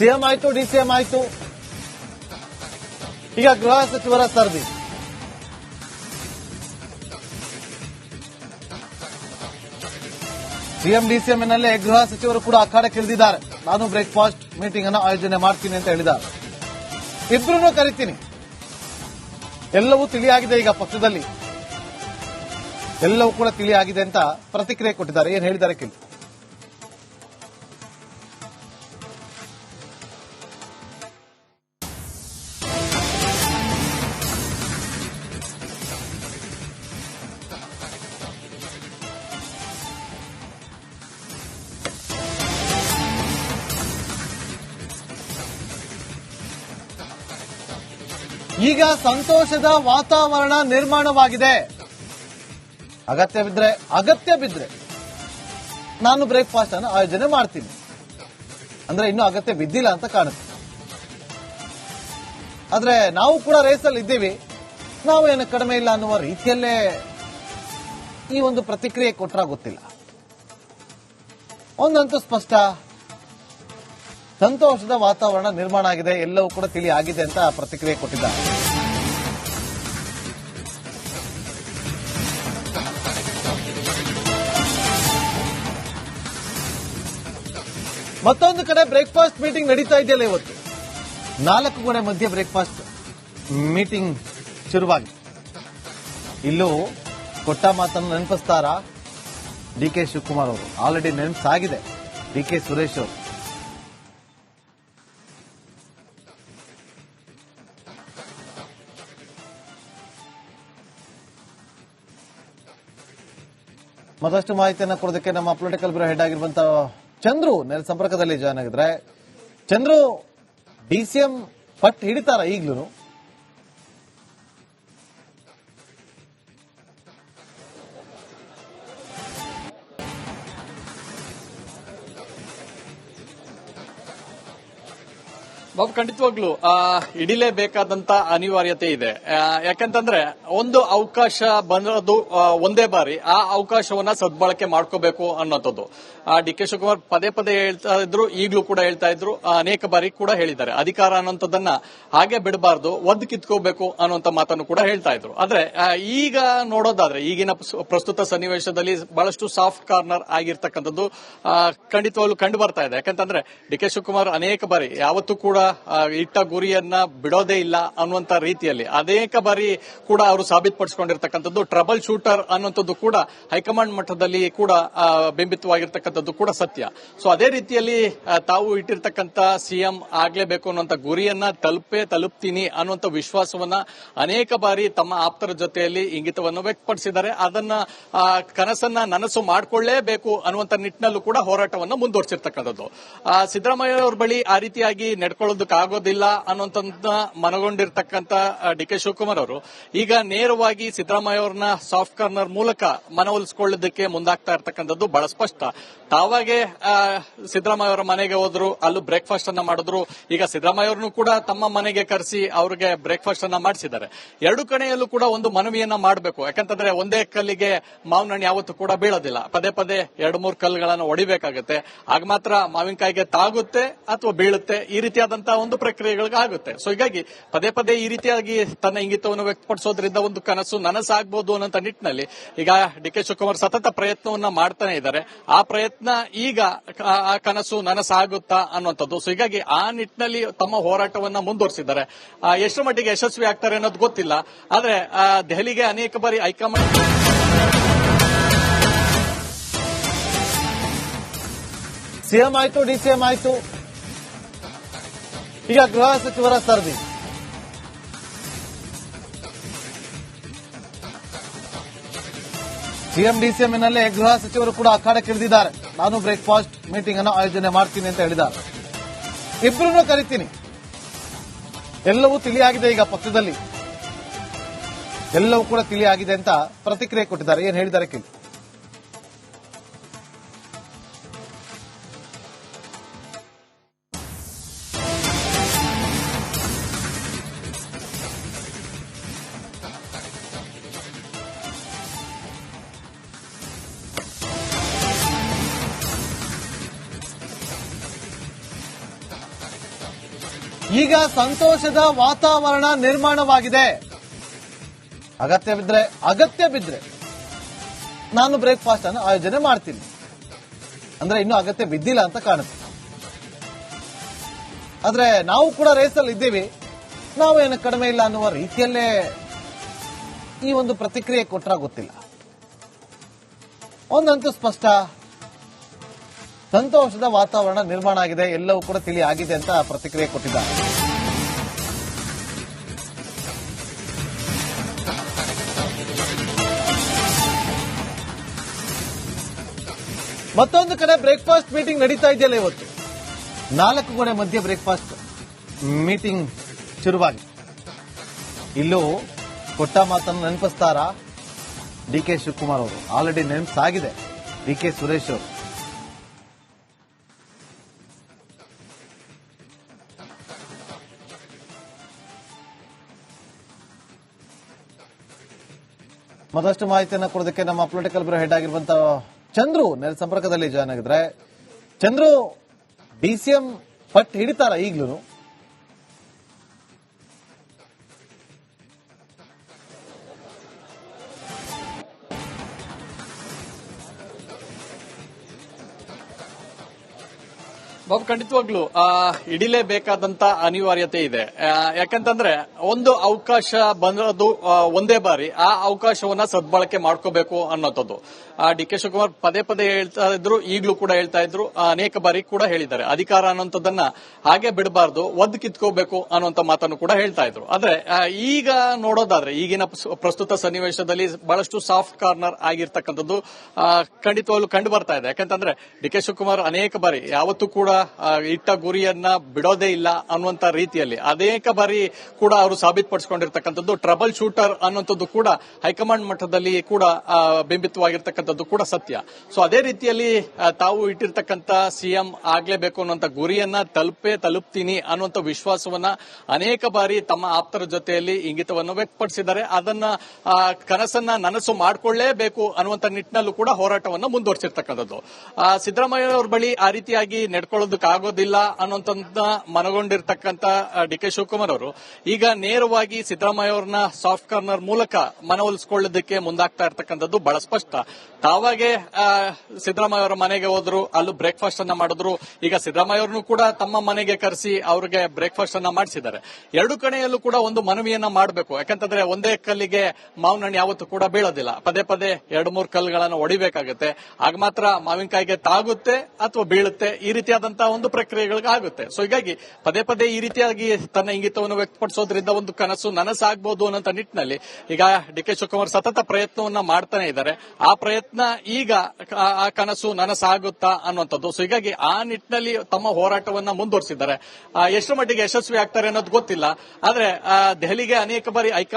CM ಆಯ್ತು, DCM ಆಯ್ತು. ಈಗ ಗೃಹ ಸಚಿವರ ಸರದಿ. ಸಿಎಂ ಡಿಸಿಎಂ ನಲ್ಲೇ ಗೃಹ ಸಚಿವರು ಕೂಡ ಅಖಾಡಕ್ಕಿಳಿದಿದ್ದಾರೆ ನಾನು ಬ್ರೇಕ್ಫಾಸ್ಟ್ ಮೀಟಿಂಗ್ ಅನ್ನು ಆಯೋಜನೆ ಮಾಡ್ತೀನಿ ಅಂತ ಹೇಳಿದ್ದಾರೆ. ಇಬ್ರು ಕರಿತೀನಿ. ಎಲ್ಲವೂ ತಿಳಿಯಾಗಿದೆ ಈಗ ಪಕ್ಷದಲ್ಲಿ. ಎಲ್ಲವೂ ಕೂಡ ತಿಳಿಯಾಗಿದೆ ಅಂತ ಪ್ರತಿಕ್ರಿಯೆ ಕೊಟ್ಟಿದ್ದಾರೆ. ಏನ್ ಹೇಳಿದ್ದಾರೆ ಕೇಳಿ. ಈಗ ಸಂತೋಷದ ವಾತಾವರಣ ನಿರ್ಮಾಣವಾಗಿದೆ. ಅಗತ್ಯ ಬಿದ್ರೆ ಅಗತ್ಯ ಬಿದ್ರೆ ನಾನು ಬ್ರೇಕ್ಫಾಸ್ಟ್ ಅನ್ನು ಆಯೋಜನೆ ಮಾಡ್ತೀನಿ. ಅಂದ್ರೆ ಇನ್ನೂ ಅಗತ್ಯ ಬಿದ್ದಿಲ್ಲ ಅಂತ ಕಾಣುತ್ತೆ. ಆದ್ರೆ ನಾವು ಕೂಡ ರೇಸಲ್ಲಿ ಇದ್ದೀವಿ. ನಾವು ಏನು ಕಡಿಮೆ ಇಲ್ಲ ಅನ್ನುವ ರೀತಿಯಲ್ಲೇ ಈ ಒಂದು ಪ್ರತಿಕ್ರಿಯೆ ಕೊಟ್ಟರೆ ಗೊತ್ತಿಲ್ಲ. ಒಂದಂತೂ ಸ್ಪಷ್ಟ. ಸಂತೋಷದ ವಾತಾವರಣ ನಿರ್ಮಾಣ ಆಗಿದೆ. ಎಲ್ಲವೂ ಕೂಡ ತಿಳಿ ಆಗಿದೆ ಅಂತ ಪ್ರತಿಕ್ರಿಯೆ ಕೊಟ್ಟಿದ್ದಾರೆ. ಮತ್ತೊಂದು ಕಡೆ ಬ್ರೇಕ್ಫಾಸ್ಟ್ ಮೀಟಿಂಗ್ ನಡೀತಾ ಇದೆಯಲ್ಲ ಇವತ್ತು? ನಾಲ್ಕು ಗಂಟೆ ಮಧ್ಯೆ ಬ್ರೇಕ್ಫಾಸ್ಟ್ ಮೀಟಿಂಗ್ ಶುರುವಾಗಿ ಇಲ್ಲೂ ಕೊಟ್ಟ ಮಾತನ್ನು ನೆನಪಿಸ್ತಾರ? ಡಿ ಕೆ ಶಿವಕುಮಾರ್ ಅವರು. ಆಲ್ರೆಡಿ ನೆನಪಾಗಿದೆ ಡಿ ಕೆ ಸುರೇಶ್ ಅವರು. ಮತ್ತಷ್ಟು ಮಾಹಿತಿಯನ್ನು ಕೊಡೋದಕ್ಕೆ ನಮ್ಮ ಪೊಲಿಟಿಕಲ್ ಬ್ಯೂರೋ ಹೆಡ್ ಆಗಿರುವಂತ ಚಂದ್ರು ನೆರೆ ಸಂಪರ್ಕದಲ್ಲಿ ಜಾಯ್ನ್ ಆಗಿದ್ರೆ. ಚಂದ್ರು ಡಿಸಿಎಂ ಪಟ್ ಹಿಡಿತಾರ ಈಗ್ಲೂ ಬಾಬು ಖಂಡಿತವಾಗ್ಲು ಆ, ಹಿಡಿಲೇಬೇಕಾದಂತ ಅನಿವಾರ್ಯತೆ ಇದೆ. ಯಾಕಂತಂದ್ರೆ ಒಂದು ಅವಕಾಶ ಬಂದದ್ದು ಒಂದೇ ಬಾರಿ ಆ ಅವಕಾಶವನ್ನ ಸದ್ಬಳಕೆ ಮಾಡ್ಕೋಬೇಕು ಅನ್ನೋಂಥದ್ದು. ಡಿ ಕೆ ಶಿವಕುಮಾರ್ ಪದೇ ಪದೇ ಹೇಳ್ತಾ ಇದ್ರು ಈಗಲೂ ಕೂಡ ಹೇಳ್ತಾ ಇದ್ರು ಅನೇಕ ಬಾರಿ ಕೂಡ ಹೇಳಿದ್ದಾರೆ. ಅಧಿಕಾರ ಅನ್ನೋಂಥದ್ದನ್ನ ಹಾಗೆ ಬಿಡಬಾರ್ದು ಒದ್ದು ಕಿತ್ಕೋಬೇಕು ಅನ್ನುವಂತ ಮಾತನ್ನು ಕೂಡ ಹೇಳ್ತಾ ಇದ್ರು. ಆದ್ರೆ ಈಗ ನೋಡೋದಾದ್ರೆ ಈಗಿನ ಪ್ರಸ್ತುತ ಸನ್ನಿವೇಶದಲ್ಲಿ ಬಹಳಷ್ಟು ಸಾಫ್ಟ್ ಕಾರ್ನರ್ ಆಗಿರ್ತಕ್ಕಂಥದ್ದು ಖಂಡಿತವಾಗ್ಲೂ ಕಂಡು ಬರ್ತಾ ಇದೆ. ಯಾಕಂತಂದ್ರೆ ಡಿ ಕೆ ಶಿವಕುಮಾರ್ ಅನೇಕ ಬಾರಿ ಯಾವತ್ತೂ ಕೂಡ ಇಟ್ಟ ಗುರಿಯನ್ನ ಬಿಡೋದೇ ಇಲ್ಲ ಅನ್ನುವಂತ ರೀತಿಯಲ್ಲಿ. ಅನೇಕ ಬಾರಿ ಕೂಡ ಅವರು ಸಾಬೀತುಪಡಿಸಿಕೊಂಡಿರ್ತಕ್ಕಂಥದ್ದು. ಟ್ರಬಲ್ ಶೂಟರ್ ಅನ್ನುವಂಥದ್ದು ಕೂಡ ಹೈಕಮಾಂಡ್ ಮಟ್ಟದಲ್ಲಿ ಕೂಡ ಬಿಂಬಿತವಾಗಿರ್ತಕ್ಕಂಥದ್ದು ಕೂಡ ಸತ್ಯ. ಸೊ ಅದೇ ರೀತಿಯಲ್ಲಿ ತಾವು ಇಟ್ಟಿರ್ತಕ್ಕಂತ ಸಿಎಂ ಆಗ್ಲೇಬೇಕು ಅನ್ನುವಂಥ ಗುರಿಯನ್ನ ತಲುಪೇ ತಲುಪ್ತೀನಿ ಅನ್ನುವಂತ ವಿಶ್ವಾಸವನ್ನ ಅನೇಕ ಬಾರಿ ತಮ್ಮ ಆಪ್ತರ ಜೊತೆಯಲ್ಲಿ ಇಂಗಿತವನ್ನು ವ್ಯಕ್ತಪಡಿಸಿದ್ದಾರೆ. ಅದನ್ನ ಕನಸನ್ನ ನನಸು ಮಾಡಿಕೊಳ್ಳೇಬೇಕು ಅನ್ನುವಂತ ನಿಟ್ಟಿನಲ್ಲೂ ಕೂಡ ಹೋರಾಟವನ್ನು ಮುಂದುವರಿಸಿರ್ತಕ್ಕಂಥದ್ದು. ಸಿದ್ದರಾಮಯ್ಯ ಅವ್ರ ಬಳಿ ಆ ರೀತಿಯಾಗಿ ನಡ್ಕೊಳ್ಳೋದಕ್ಕಾಗೋದಿಲ್ಲ ಅನ್ನುವಂತ ಮನಗೊಂಡಿರ್ತಕ್ಕಂಥ ಡಿ ಕೆ ಶಿವಕುಮಾರ್ ಅವರು. ಈಗ ನೇರವಾಗಿ ಸಿದ್ದರಾಮಯ್ಯ ಅವರನ್ನ ಸಾಫ್ಟ್ ಕಾರ್ನರ್ ಮೂಲಕ ಮನವೊಲಿಸಿಕೊಳ್ಳೋದಕ್ಕೆ ಮುಂದಾಗ್ತಾ ಇರತಕ್ಕಂಥದ್ದು ಬಹಳ ಸ್ಪಷ್ಟ. ತಾವಾಗೆ ಸಿದ್ದರಾಮಯ್ಯ ಅವರ ಮನೆಗೆ ಹೋದ್ರು, ಅಲ್ಲೂ ಬ್ರೇಕ್ಫಾಸ್ಟ್ ಅನ್ನ ಮಾಡಿದ್ರು. ಈಗ ಸಿದ್ದರಾಮಯ್ಯ ಅವ್ರನ್ನು ಕೂಡ ತಮ್ಮ ಮನೆಗೆ ಕರೆಸಿ ಅವರಿಗೆ ಬ್ರೇಕ್ಫಾಸ್ಟ್ ಅನ್ನ ಮಾಡಿಸಿದ್ದಾರೆ. ಎರಡು ಕಡೆಯಲ್ಲೂ ಕೂಡ ಒಂದು ಮನವಿಯನ್ನ ಮಾಡಬೇಕು. ಯಾಕಂತಂದ್ರೆ ಒಂದೇ ಕಲ್ಲಿಗೆ ಮಾವಿನ ಯಾವತ್ತು ಕೂಡ ಬೀಳೋದಿಲ್ಲ. ಪದೇ ಪದೇ ಎರಡು ಮೂರು ಕಲ್ಲುಗಳನ್ನು ಹೊಡಿಬೇಕಾಗುತ್ತೆ ಆಗ ಮಾತ್ರ ಮಾವಿನಕಾಯಿಗೆ ತಾಗುತ್ತೆ ಅಥವಾ ಬೀಳುತ್ತೆ. ಈ ರೀತಿಯಾದಂತಹ ಒಂದು ಪ್ರಕ್ರಿಯೆಗಳಿಗಾಗುತ್ತೆ ಸೊ ಹೀಗಾಗಿ ಪದೇ ಪದೇ ಈ ರೀತಿಯಾಗಿ ತನ್ನ ಇಂಗಿತವನ್ನು ವ್ಯಕ್ತಪಡಿಸೋದ್ರಿಂದ ಒಂದು ಕನಸು ನನಸಾಗಬಹುದು ಅನ್ನೋ ನಿಟ್ಟಿನಲ್ಲಿ ಈಗ ಡಿ ಕೆ ಶಿವಕುಮಾರ್ ಸತತ ಪ್ರಯತ್ನವನ್ನ ಮಾಡ್ತಾನೆ ಇದ್ದಾರೆ. ಆ ಪ್ರಯತ್ನ ಈಗ ಆ- ಕನಸು ನನಸಾಗುತ್ತಾ ಅನ್ನುವಂಥದ್ದು. ಸೊ ಹೀಗಾಗಿ ಆ ನಿಟ್ಟಿನಲ್ಲಿ ತಮ್ಮ ಹೋರಾಟವನ್ನ ಮುಂದುವರಿಸಿದ್ದಾರೆ. ಎಷ್ಟು ಮಟ್ಟಿಗೆ ಯಶಸ್ವಿ ಆಗ್ತಾರೆ ಅನ್ನೋದು ಗೊತ್ತಿಲ್ಲ. ಆದ್ರೆ ದೆಹಲಿಗೆ ಅನೇಕ ಬಾರಿ ಹೈಕಮಾಂಡ್ ಸಿಎಂ ಆಯ್ತು ಡಿಸಿಎಂ ಆಯ್ತು. ಈಗ ಗೃಹ ಸಚಿವರ ಸರದಿ ಸಿಎಂ ಡಿಸಿಎಂ ನಲ್ಲೇ ಗೃಹ ಸಚಿವರು ಕೂಡ ಅಖಾಡಕ್ಕಿಳಿದಿದ್ದಾರೆ ನಾನು ಬ್ರೇಕ್ಫಾಸ್ಟ್ ಮೀಟಿಂಗ್ ಅನ್ನು ಆಯೋಜನೆ ಮಾಡ್ತೀನಿ ಅಂತ ಹೇಳಿದ್ದಾರೆ. ಇಬ್ರು ಕರಿತೀನಿ. ಎಲ್ಲವೂ ತಿಳಿಯಾಗಿದೆ ಈಗ ಪಕ್ಷದಲ್ಲಿ ಎಲ್ಲವೂ ಕೂಡ ತಿಳಿಯಾಗಿದೆ ಅಂತ ಪ್ರತಿಕ್ರಿಯೆ ಕೊಟ್ಟಿದ್ದಾರೆ. ಏನ್ ಹೇಳಿದ್ದಾರೆ ಕೇಳಿ. ಈಗ ಸಂತೋಷದ ವಾತಾವರಣ ನಿರ್ಮಾಣವಾಗಿದೆ. ಅಗತ್ಯ ಬಿದ್ರೆ ಅಗತ್ಯ ಬಿದ್ರೆ ನಾನು ಬ್ರೇಕ್ಫಾಸ್ಟ್ ಅನ್ನು ಆಯೋಜನೆ ಮಾಡ್ತೀನಿ. ಅಂದ್ರೆ ಇನ್ನೂ ಅಗತ್ಯ ಬಿದ್ದಿಲ್ಲ ಅಂತ ಕಾಣುತ್ತೆ. ಆದ್ರೆ ನಾವು ಕೂಡ ರೇಸಲ್ಲಿ ಇದ್ದೀವಿ. ನಾವು ಏನು ಕಡಿಮೆ ಇಲ್ಲ ಅನ್ನುವ ರೀತಿಯಲ್ಲೇ ಈ ಒಂದು ಪ್ರತಿಕ್ರಿಯೆ ಕೊಟ್ಟರೆ ಗೊತ್ತಿಲ್ಲ. ಒಂದಂತೂ ಸ್ಪಷ್ಟ. ಸಂತೋಷದ ವಾತಾವರಣ ನಿರ್ಮಾಣ ಆಗಿದೆ. ಎಲ್ಲವೂ ಕೂಡ ತಿಳಿ ಆಗಿದೆ ಅಂತ ಪ್ರತಿಕ್ರಿಯೆ ಕೊಟ್ಟಿದ್ದಾರೆ. ಮತ್ತೊಂದು ಕಡೆ ಬ್ರೇಕ್ಫಾಸ್ಟ್ ಮೀಟಿಂಗ್ ನಡೀತಾ ಇದೆಯಲ್ಲ ಇವತ್ತು? ನಾಲ್ಕು ಗಂಟೆ ಮಧ್ಯೆ ಬ್ರೇಕ್ಫಾಸ್ಟ್ ಮೀಟಿಂಗ್ ಶುರುವಾಗಿ ಇಲ್ಲೂ ಕೊಟ್ಟ ಮಾತನ್ನು ನೆನಪಿಸ್ತಾರಾ? ಡಿ ಕೆ ಶಿವಕುಮಾರ್ ಅವರು. ಆಲ್ರೆಡಿ ನೆನಪಿಸಾಗಿದೆ ಡಿ ಕೆ ಸುರೇಶ್ ಅವರು. ಮತ್ತಷ್ಟು ಮಾಹಿತಿಯನ್ನು ಕೊಡೋದಕ್ಕೆ ನಮ್ಮ ಪೊಲಿಟಿಕಲ್ ಬ್ಯೂರೋ ಹೆಡ್ ಆಗಿರುವಂತ ಚಂದ್ರು ನೆರೆ ಸಂಪರ್ಕದಲ್ಲಿ ಜಾಯ್ನ್ ಆಗಿದ್ರೆ. ಚಂದ್ರು ಡಿಸಿಎಂ ಪಟ್ ಹಿಡಿತಾರ ಈಗ್ಲೂ ಬಾಬು, ಖಂಡಿತವಾಗ್ಲು ಇಡಿಲೇಬೇಕಾದಂತ ಅನಿವಾರ್ಯತೆ ಇದೆ. ಯಾಕಂತಂದ್ರೆ, ಒಂದು ಅವಕಾಶ ಬಂದದ್ದು ಒಂದೇ ಬಾರಿ, ಆ ಅವಕಾಶವನ್ನ ಸದ್ಬಳಕೆ ಮಾಡ್ಕೋಬೇಕು ಅನ್ನೋದು ಡಿ ಕೆ ಶಿವಕುಮಾರ್ ಪದೇ ಪದೇ ಹೇಳ್ತಾ ಇದ್ರು, ಈಗಲೂ ಕೂಡ ಹೇಳ್ತಾ ಇದ್ರು, ಅನೇಕ ಬಾರಿ ಕೂಡ ಹೇಳಿದ್ದಾರೆ. ಅಧಿಕಾರ ಅನ್ನೋಂಥದ್ದನ್ನ ಹಾಗೆ ಬಿಡಬಾರ್ದು, ಒದ್ದು ಕಿತ್ಕೋಬೇಕು ಅನ್ನುವಂತ ಮಾತನ್ನು ಕೂಡ ಹೇಳ್ತಾ ಇದ್ರು. ಆದ್ರೆ ಈಗ ನೋಡೋದಾದ್ರೆ, ಈಗಿನ ಪ್ರಸ್ತುತ ಸನ್ನಿವೇಶದಲ್ಲಿ ಬಹಳಷ್ಟು ಸಾಫ್ಟ್ ಕಾರ್ನರ್ ಆಗಿರ್ತಕ್ಕಂಥದ್ದು ಖಂಡಿತವಾಗ್ಲೂ ಕಂಡು ಬರ್ತಾ ಇದೆ. ಯಾಕಂತಂದ್ರೆ, ಡಿ ಕೆ ಶಿವಕುಮಾರ್ ಅನೇಕ ಬಾರಿ, ಯಾವತ್ತೂ ಕೂಡ ಇಟ್ಟ ಗುರಿಯನ್ನ ಬಿಡೋದೇ ಇಲ್ಲ ಅನ್ನುವಂತ ರೀತಿಯಲ್ಲಿ. ಅನೇಕ ಬಾರಿ ಕೂಡ ಅವರು ಸಾಬೀತುಪಡಿಸಿಕೊಂಡಿರ್ತಕ್ಕಂಥದ್ದು. ಟ್ರಬಲ್ ಶೂಟರ್ ಅನ್ನುವಂಥದ್ದು ಕೂಡ ಹೈಕಮಾಂಡ್ ಮಟ್ಟದಲ್ಲಿ ಕೂಡ ಬಿಂಬಿತವಾಗಿರ್ತಕ್ಕಂಥದ್ದು ಕೂಡ ಸತ್ಯ. ಸೊ ಅದೇ ರೀತಿಯಲ್ಲಿ ತಾವು ಇಟ್ಟಿರ್ತಕ್ಕಂಥ ಸಿಎಂ ಆಗ್ಲೇಬೇಕು ಅನ್ನುವಂಥ ಗುರಿಯನ್ನ ತಲುಪೇ ತಲುಪ್ತೀನಿ ಅನ್ನುವಂತ ವಿಶ್ವಾಸವನ್ನ ಅನೇಕ ಬಾರಿ ತಮ್ಮ ಆಪ್ತರ ಜೊತೆಯಲ್ಲಿ ಇಂಗಿತವನ್ನು ವ್ಯಕ್ತಪಡಿಸಿದ್ದಾರೆ. ಅದನ್ನ ಕನಸನ್ನ ನನಸು ಮಾಡಿಕೊಳ್ಳೇಬೇಕು ಅನ್ನುವಂತ ನಿಟ್ಟಿನಲ್ಲೂ ಕೂಡ ಹೋರಾಟವನ್ನ ಮುಂದುವರಿಸಿರ್ತಕ್ಕಂಥದ್ದು. ಸಿದ್ದರಾಮಯ್ಯ ಅವ್ರ ಬಳಿ ಆ ರೀತಿಯಾಗಿ ನಡ್ಕೊಳ್ಳೋದಕ್ಕಾಗೋದಿಲ್ಲ ಅನ್ನುವಂತ ಮನಗೊಂಡಿರ್ತಕ್ಕಂಥ ಡಿ ಕೆ ಶಿವಕುಮಾರ್ ಅವರು. ಈಗ ನೇರವಾಗಿ ಸಿದ್ದರಾಮಯ್ಯ ಅವ್ರನ್ನ ಸಾಫ್ಟ್ ಕಾರ್ನರ್ ಮೂಲಕ ಮನವೊಲಿಸಿಕೊಳ್ಳೋದಕ್ಕೆ ಮುಂದಾಗ್ತಾ ಇರತಕ್ಕಂಥದ್ದು ಬಹಳ ಸ್ಪಷ್ಟ. ತಾವಾಗೆ ಸಿದ್ದರಾಮಯ್ಯ ಅವರ ಮನೆಗೆ ಹೋದ್ರು, ಅಲ್ಲೂ ಬ್ರೇಕ್ಫಾಸ್ಟ್ ಅನ್ನ ಮಾಡಿದ್ರು. ಈಗ ಸಿದ್ದರಾಮಯ್ಯ ಅವರನ್ನು ಕೂಡ ತಮ್ಮ ಮನೆಗೆ ಕರೆಸಿ ಅವರಿಗೆ ಬ್ರೇಕ್ಫಾಸ್ಟ್ ಅನ್ನ ಮಾಡಿಸಿದ್ದಾರೆ. ಎರಡು ಕಡೆಯಲ್ಲೂ ಕೂಡ ಒಂದು ಮನವಿಯನ್ನ ಮಾಡಬೇಕು. ಯಾಕಂತಂದ್ರೆ ಒಂದೇ ಕಲ್ಲಿಗೆ ಮಾವಿನ ಹಣ್ಣು ಯಾವತ್ತೂ ಕೂಡ ಬೀಳೋದಿಲ್ಲ. ಪದೇ ಪದೇ ಎರಡು ಮೂರು ಕಲ್ಲುಗಳನ್ನು ಹೊಡಿಬೇಕಾಗುತ್ತೆ ಆಗ ಮಾತ್ರ ಮಾವಿನಕಾಯಿಗೆ ತಾಗುತ್ತೆ ಅಥವಾ ಬೀಳುತ್ತೆ. ಈ ರೀತಿಯಾದಂತಹ ಒಂದು ಪ್ರಕ್ರಿಯೆಗಳಿಗೆ ಆಗುತ್ತೆ. ಸೊ ಹೀಗಾಗಿ ಪದೇ ಪದೇ ಈ ರೀತಿಯಾಗಿ ತನ್ನ ಇಂಗಿತವನ್ನು ವ್ಯಕ್ತಪಡಿಸೋದ್ರಿಂದ ಒಂದು ಕನಸು ನನಸಾಗಬಹುದು ಅನ್ನೋ ನಿಟ್ಟಿನಲ್ಲಿ ಈಗ ಡಿ ಕೆ ಶಿವಕುಮಾರ್ ಸತತ ಪ್ರಯತ್ನವನ್ನ ಮಾಡ್ತಾನೆ ಇದ್ದಾರೆ. ಆ ಪ್ರಯತ್ನ ಈಗ ಆ- ಕನಸು ನನಸಾಗುತ್ತಾ ಅನ್ನುವಂಥದ್ದು. ಸೊ ಹೀಗಾಗಿ ಆ ನಿಟ್ಟಿನಲ್ಲಿ ತಮ್ಮ ಹೋರಾಟವನ್ನ ಮುಂದುವರಿಸಿದ್ದಾರೆ. ಎಷ್ಟು ಮಟ್ಟಿಗೆ ಯಶಸ್ವಿ ಆಗ್ತಾರೆ ಅನ್ನೋದು ಗೊತ್ತಿಲ್ಲ. ಆದ್ರೆ ದೆಹಲಿಗೆ ಅನೇಕ ಬಾರಿ